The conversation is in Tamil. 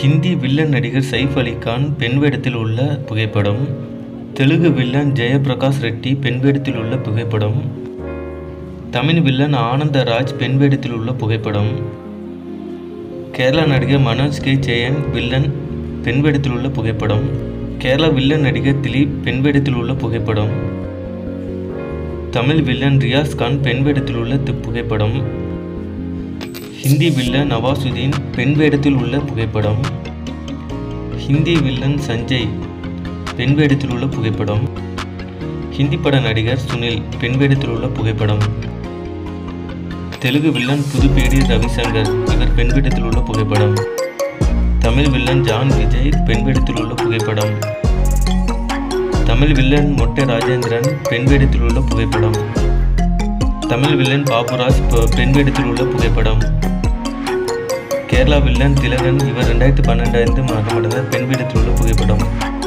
ஹிந்தி வில்லன் நடிகர் சைஃப் அலி கான் பெண் வேடத்தில் உள்ள புகைப்படம். தெலுங்கு வில்லன் ஜெயபிரகாஷ் ரெட்டி பெண் வேடத்தில் உள்ள புகைப்படம். தமிழ் வில்லன் ஆனந்தராஜ் பெண் வேடத்தில் உள்ள புகைப்படம். கேரளா நடிகர் மனோஜ் கே. ஜெயன் வில்லன் பெண் வேடத்தில் உள்ள புகைப்படம். கேரளா வில்லன் நடிகர் திலீப் பெண் வேடத்தில் உள்ள புகைப்படம். தமிழ் வில்லன் ரியாஸ் கான் பெண் வேடத்தில் உள்ள தி- புகைப்படம். ஹிந்தி வில்லன் நவாசுதீன் பெண் வேடத்தில் உள்ள புகைப்படம். ஹிந்தி வில்லன் சஞ்சய் பெண் வேடத்தில் உள்ள புகைப்படம். ஹிந்தி பட நடிகர் சுனில் பெண் வேடத்தில் உள்ள புகைப்படம். தெலுங்கு வில்லன் புதுப்பேடி ரவிசங்கர் இவர் பெண் வேடத்தில் உள்ள புகைப்படம். தமிழ் வில்லன் ஜான் விஜய் பெண் வேடத்தில் உள்ள புகைப்படம். தமிழ் வில்லன் மொட்டை ராஜேந்திரன் பெண் வேடத்தில் உள்ள புகைப்படம். தமிழ் வில்லன் பாபுராஜ் பெ- பெண் வேடத்தில் உள்ள புகைப்படம். கேரளா வில்லன் திலகன் இவர் ரெண்டாயிரத்தி பன்னெண்டாயிரத்து மரணமடைந்த பெண் வேடத்தில் உள்ள புகைப்படம்.